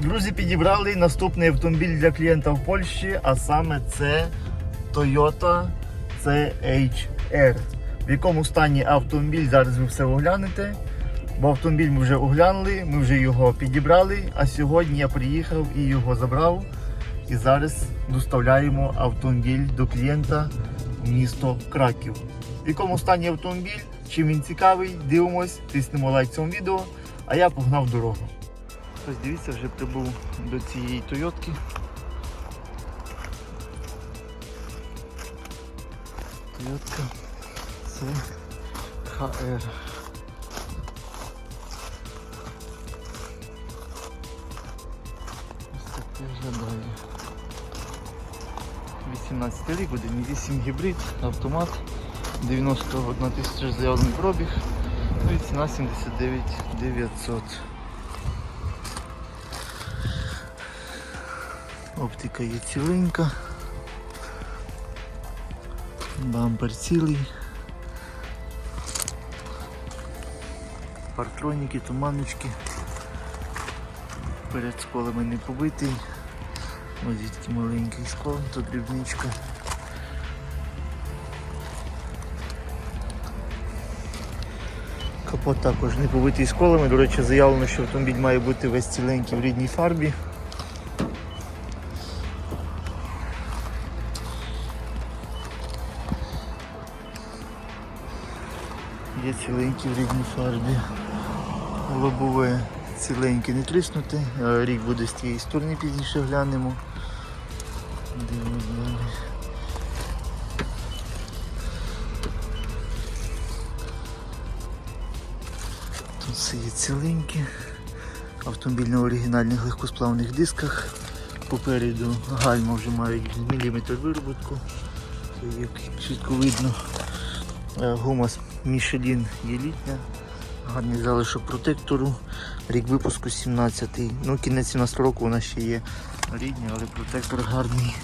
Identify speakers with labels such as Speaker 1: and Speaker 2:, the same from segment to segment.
Speaker 1: Друзі, підібрали наступний автомобіль для клієнта в Польщі, а саме це Toyota CHR. В якому стані автомобіль, зараз ви все оглянете. Бо автомобіль ми вже оглянули, ми вже його підібрали, а сьогодні я приїхав і його забрав. І зараз доставляємо автомобіль до клієнта в місто Краків. В якому стані автомобіль, чим він цікавий, дивимось, тиснемо лайк цьому відео, а я погнав дорогу. Ось дивіться, вже прибув до цієї Тойотки. Тойотка це ХР. Ось так виглядає. 18 рік, 1.8 гібрид, автомат, 91 тисяча заявлений пробіг, ну і ціна 79 900. Оптика є ціленька. Бампер цілий. Партроніки, туманочки. Перед сколами не побитий. Ось звідки маленький скол, тут дрібничка. Капот також не побитий сколами. До речі, заявлено, що автомобіль має бути весь ціленький в рідній фарбі. Є ціленький в рідній фарбі. Лобове ціленьке не тріснуте. Е, Рік буде з тієї сторони, пізніше глянемо. Дивимось далі. Тут все є ціленьке. Автомобіль на оригінальних легкосплавних дисках. Попереду гальма вже мають міліметр вироботку. Це як чітко видно. Е, Гума Michelin є літня. Гарний залишок протектору. Рік випуску 17-й. Ну, кінець 17 року вона ще є рідня, але протектор гарний.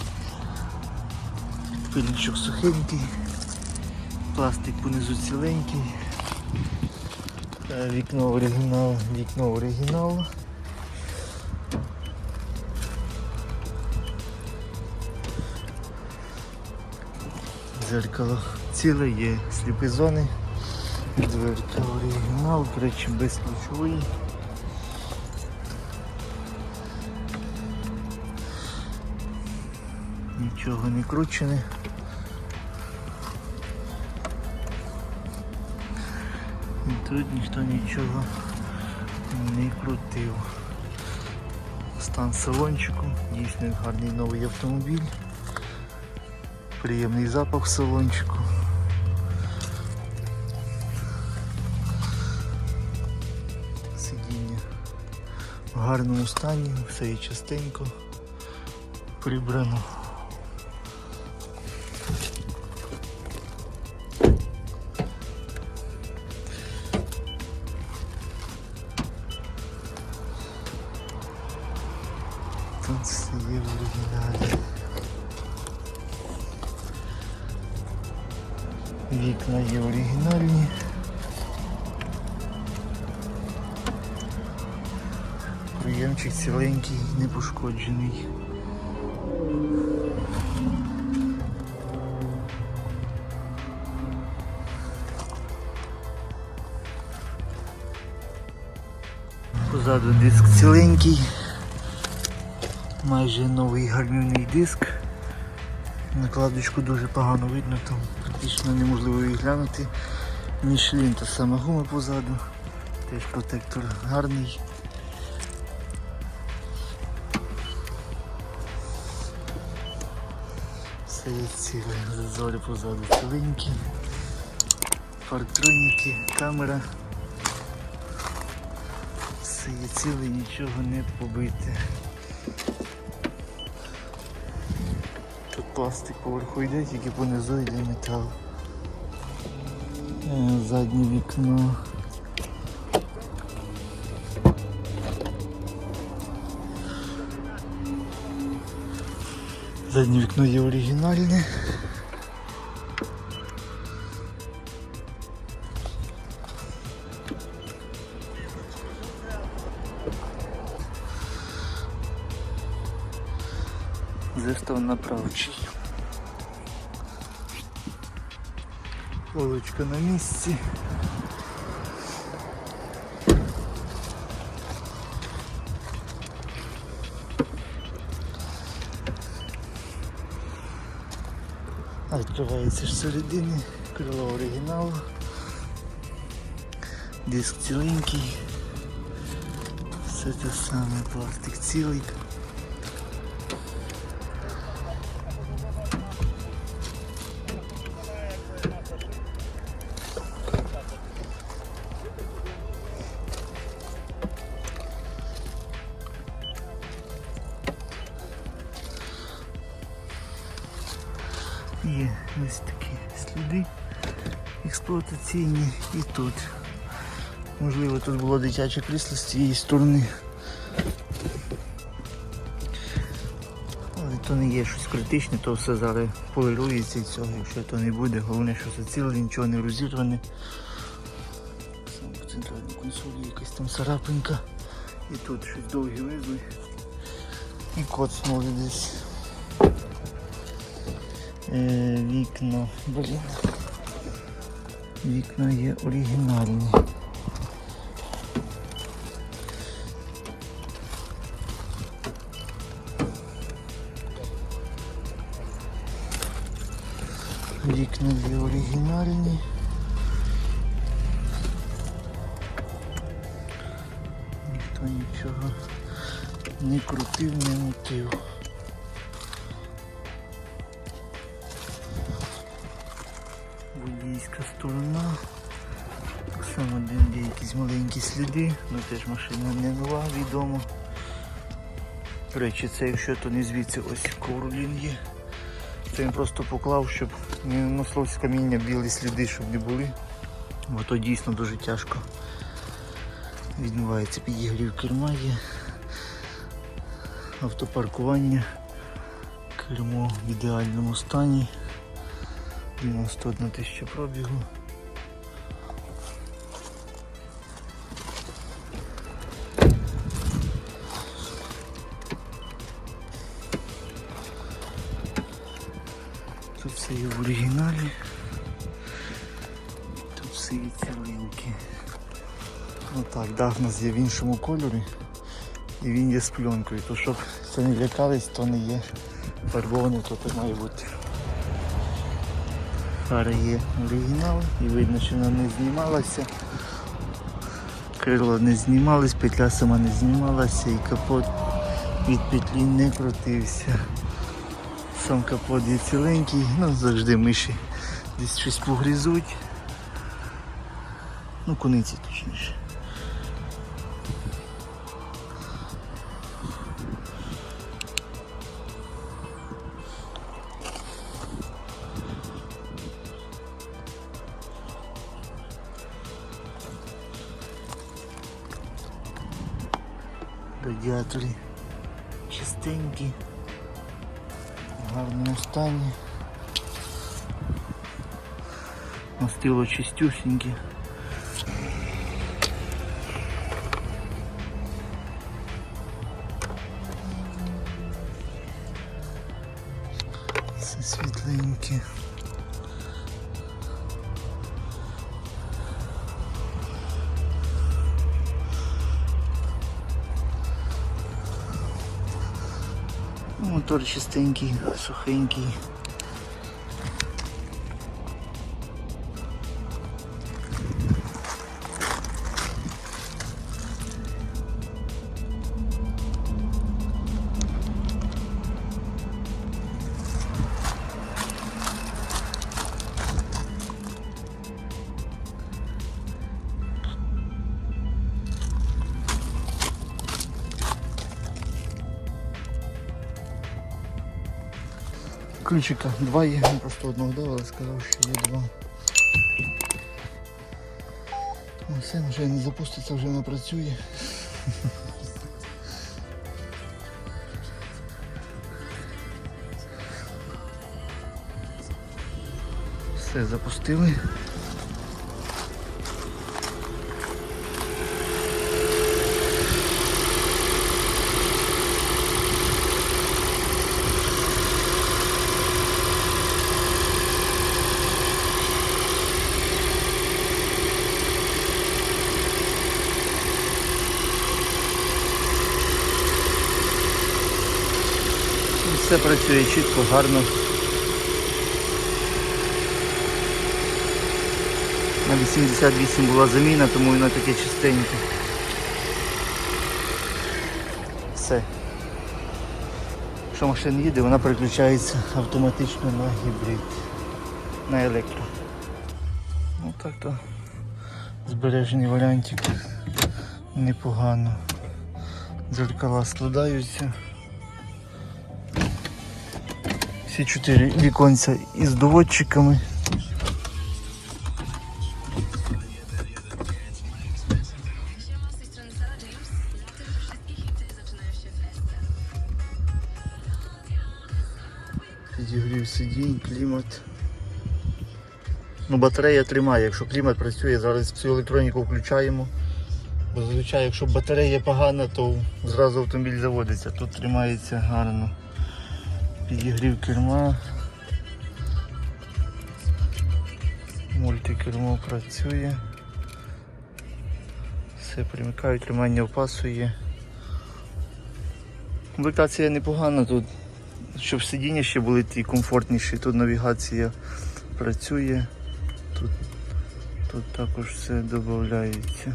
Speaker 1: Пильничок сухенький. Пластик понизу ціленький. Е, Вікно оригінал, вікно оригінал. Дзеркало ціле, є сліпі зони. Дверка оригінал, до речі, без ключової. Нічого не кручене. Тут ніхто нічого не крутив. Стан салончику, дійсно гарний новий автомобіль. Приємний запах в салончику. Гарному стані, все є чистенько прибрано. Приємчик ціленький, не пошкоджений. Позаду диск ціленький. Майже новий гармівний диск. Накладочку дуже погано видно, там практично неможливо її глянути. Мішлін та сама гума позаду. Теж протектор гарний. Все є ціле, зазори позаду ціленькі. Фартроніки, камера. Все є ціле, нічого не побите. Тут пластик поверху йде, тільки понизу йде метал. Е, Заднє вікно. Заднє вікно є оригінальне. Зеркало на правочій. Полочка на місці. Відкривається з середини, крило оригіналу. Диск ціленький. Все те саме, пластик цілий. Експлуатаційні і тут. Можливо, тут було дитяче крісло з цієї сторони. Але то не є щось критичне, то все зараз полирується і цього, якщо то не буде. Головне, що зацілили, нічого не розірване. Саме по центральній консолі якась там царапинка. І тут щось довгі визли. І кот смоли десь. Е, вікна, блін. Вікна є оригінальні. Вікна є оригінальні. Ніхто нічого не крутив, не мутив. Водійська сторона. Маленькі сліди, ну теж машина не нова, відомо. До речі, це якщо то не звідси ось ковролін є. Це він просто поклав, щоб не неслось каміння білі сліди, щоб не були. Бо то дійсно дуже тяжко. Відмивається підігрів керма є. Автопаркування. Кермо в ідеальному стані. 91 тисяча пробігу. Є в оригіналі. Тут є ціленькі. Отак, дах у нас є в іншому кольорі. І він є з пленкою. То щоб це не лякались, то не є фарбований, то так має бути. Фара є оригінал і видно, що вона не знімалася. Крило не знімалось, петля сама не знімалася і капот від петлі не крутився. Сам капот є ціленький, ну завжди миші десь щось погрізуть. Ну, куниці точніше. Радіатори чистенькі, гарному стані. Мастило чистюсіньке. Мотор чистенький, сухенький. Ключика два є, він просто одного дав, але сказав, що є два. Ну, Все, вже не запуститься, вже не працює. Все запустили. Все працює чітко, гарно. На 88 була заміна, тому воно таке чистеньке. Все. Якщо машина їде, вона переключається автоматично на гібрид, на електро. Ну так то збережені варіантики непогано. Дзеркала складаються. Всі чотири віконця із доводчиками. Підігрів сидінь, клімат. Ну, батарея тримає, якщо клімат працює, зараз всю електроніку включаємо. Бо зазвичай, якщо батарея погана, то зразу автомобіль заводиться. Тут тримається гарно. Підігрів керма. Мультикермо працює. Все примикаю, тримання опасує. Комплектація непогана тут. Щоб сидіння ще були ті комфортніші, тут навігація працює, тут, тут також все додається.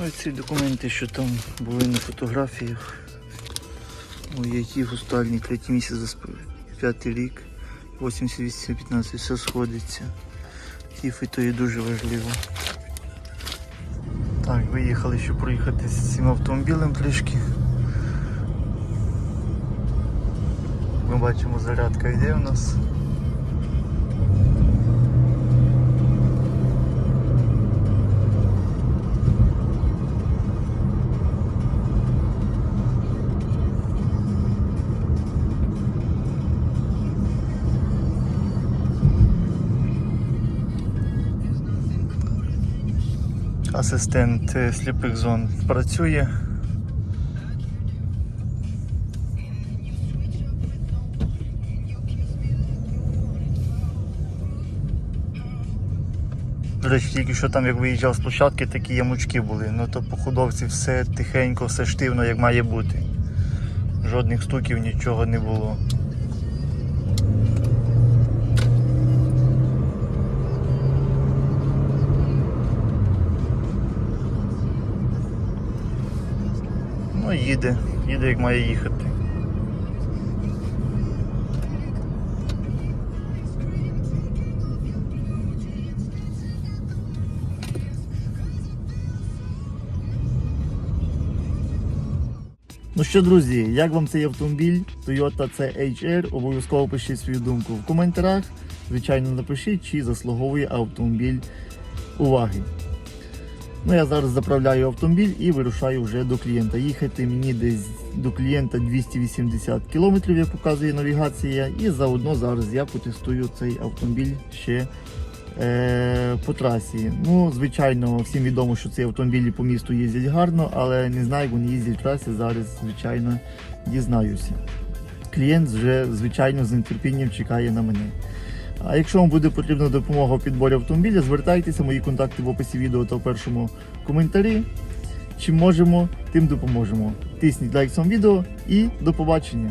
Speaker 1: Ну ці документи, що там були на фотографіях. У які густальні, третій місяць, п'ятий рік, 88-15, все сходиться. Тіфи то є дуже важливо. Так, виїхали, щоб проїхати з цим автомобілем трішки. Ми бачимо, зарядка йде у нас. Асистент е, сліпих зон працює. До речі, тільки що там, як виїжджав з площадки, такі ямучки були. Ну то по ходовці все тихенько, все штивно, як має бути. Жодних стуків, нічого не було. Їде, їде як має їхати. Ну що, друзі, як вам цей автомобіль Toyota CHR? Обов'язково пишіть свою думку в коментарях. Звичайно, напишіть, чи заслуговує автомобіль уваги. Ну, я зараз заправляю автомобіль і вирушаю вже до клієнта. Їхати мені десь до клієнта 280 км, як показує навігація. І заодно зараз я потестую цей автомобіль ще е, по трасі. Ну, звичайно, всім відомо, що ці автомобілі по місту їздять гарно, але не знаю, як вони їздять в трасі. Зараз, звичайно, дізнаюся. Клієнт вже, звичайно, з нетерпінням чекає на мене. А якщо вам буде потрібна допомога в підборі автомобіля, звертайтеся, мої контакти в описі відео та в першому коментарі. Чим можемо, тим допоможемо. Тисніть лайк цьому відео і до побачення!